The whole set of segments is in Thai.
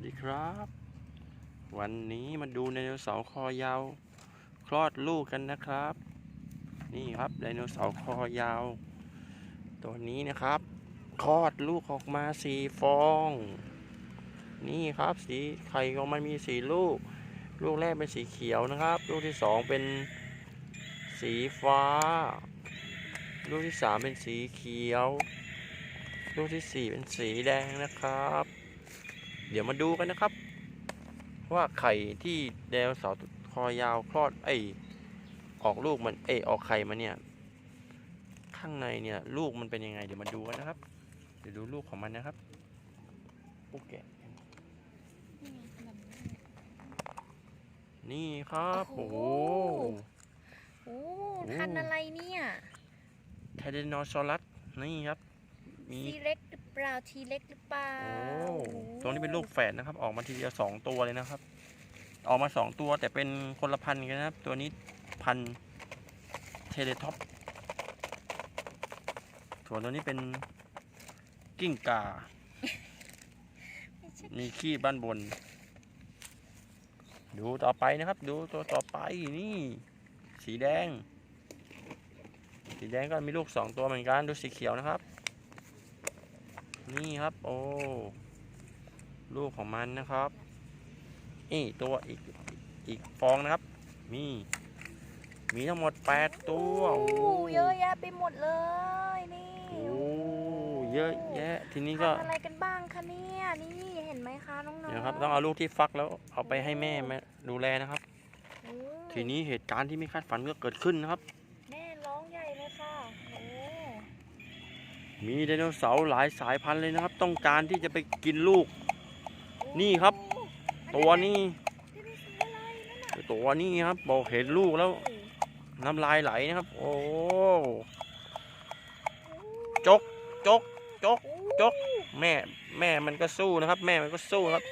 วัสดีครับ วันนี้มาดูไดโนเสาร์คอยาว คลอดลูกกันนะครับ นี่ครับไดโนเสาร์คอยาว ตัวนี้นะครับ คลอดลูกออกมาสี่ฟอง นี่ครับสีไข่ของมันมีสีลูก ลูกแรกเป็นสีเขียวนะครับ ลูกที่สองเป็นสีฟ้า ลูกที่สามเป็นสีเขียว ลูกที่สี่เป็นสีแดงนะครับ เดี๋ยวมาดูกันนะครับ ว่าไข่ที่ไดโนเสาร์คอยาวคลอดไอยออกลูกมันเอยออกไข่มาเนี่ย ข้างในเนี่ย ลูกมันเป็นยังไง เดี๋ยวมาดูกันนะครับ เดี๋ยวดูลูกของมันนะครับโอเคนี่ครับโอ้โอ้โหโอ้โอ้พันธุ์อะไรเนี่ยไทเดนอซอรัสนี่ครับ มีทีเล็กหรือ เปล่าทีเล็กหรือเปล่าโอ้ตรงนี้เป็นลูกแฝดนะครับ ออกมาทีเดียวสองตัวเลยนะครับ ออกมาสองตัวแต่เป็นคนละพันธุ์กันนะครับ ตัวนี้พันธุ์เทเลท็อปส่วนตัวนี้เป็นกิ้งก่าไม่ใช่มีขี้บ้านบน ดูต่อไปนะครับ ดูตัวต่อไปนี่ สีแดง สีแดงก็มีลูกสองตัวเหมือนกัน ดูสีเขียวนะครับ นี่ครับ โอ้ ลูกของมันนะครับ นี่ตัวอีกอีกฟองนะครับ มี มีทั้งหมด8ตัวโอ้เยอะแยะไปหมดเลยนี่โอ้เยอะแยะ ทีนี้พัก็นธุ์อะไรกันบ้างคะเนี่ยนี่เห็นไหมคะน้องๆเดี๋ยวครับต้องเอาลูกที่ฟักแล้วเอาไปให้แม่มาดูแลนะครับโอ้ทีนี้เหตุการณ์ที่ไม่คาดฝันก็เกิดขึ้นนะครับ แม่ร้องใหญ่เลยค่ะโอ้ มีไดโนเสาร์หลายสายพันธุ์เลยนะครับ ต้องการที่จะไปกินลูก นี่ครับ ตัวนี้นี่เป็นสีอะไรนั่นน่ะตัวนี้ครับ บอกเห็นลูกแล้วโอ้น้ำลายไหลนะครับ โอ้โอ้จกจกจกโอ้จกแม่ แม่มันก็สู้นะครับ แม่มันก็สู้ครับ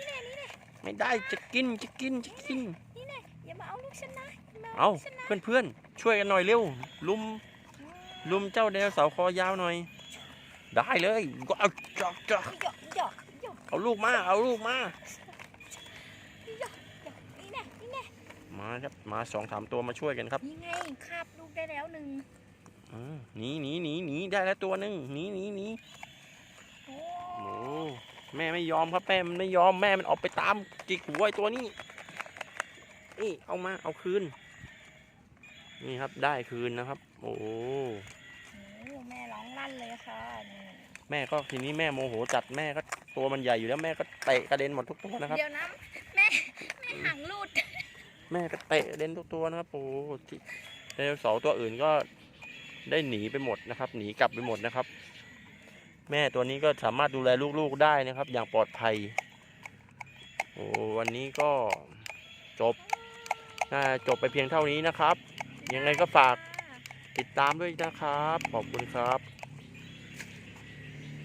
ไม่ได้จะกินจะกินจะกินนี่แน่อย่ามาเอาลูกฉันนะย่มเอาลูกฉันนะเพื่อนเพื่อนๆช่วยกันหน่อยเร็วลุมลุมเจ้าไดโนเสาร์คอยาวหน่อย ได้เลยก็เอาจอกจอกหยอกหยอกหยอกเอาลูกมาเอาลูกมา หยอกหยอกนี่แน่นี่แน่มาครับมาสองสามตัวมาช่วยกันครับนี่ไงคาบลูกได้แล้วหนึ่งอ่าหนีหนีหนีหนีได้แล้วตัวหนึ่งหนีหนีหนีโอ้โอ้แม่ไม่ยอมครับแม่มันไม่ยอมแม่มันออกไปตามจิกหัวไอ้ตัวนี้นี่เอามาเอาคืน นี่ครับได้คืนนะครับ โอ้โห แม่ร้องลั่นเลยค่ะนี่แม่ก็ทีนี้แม่โมโหจัดแม่ก็ตัวมันใหญ่อยู่แล้วแม่ก็เตะกระเด็นหมดทุกตัวนะครับ เดี๋ยวนะแม่แม่หางลูดแม่ก็เตะกระเด็นทุกตัวนะครับโอ้ที่ไดโนเสาร์ตัวอื่นก็ได้หนีไปหมดนะครับ หนีกลับไปหมดนะครับ แม่ตัวนี้ก็สามารถดูแลลูกๆได้นะครับ อย่างปลอดภัยโอ้วันนี้ก็จบน่าจบไปเพียงเท่านี้นะครับ ยังไงก็ฝาก ติดตามด้วยนะครับ ขอบคุณครับ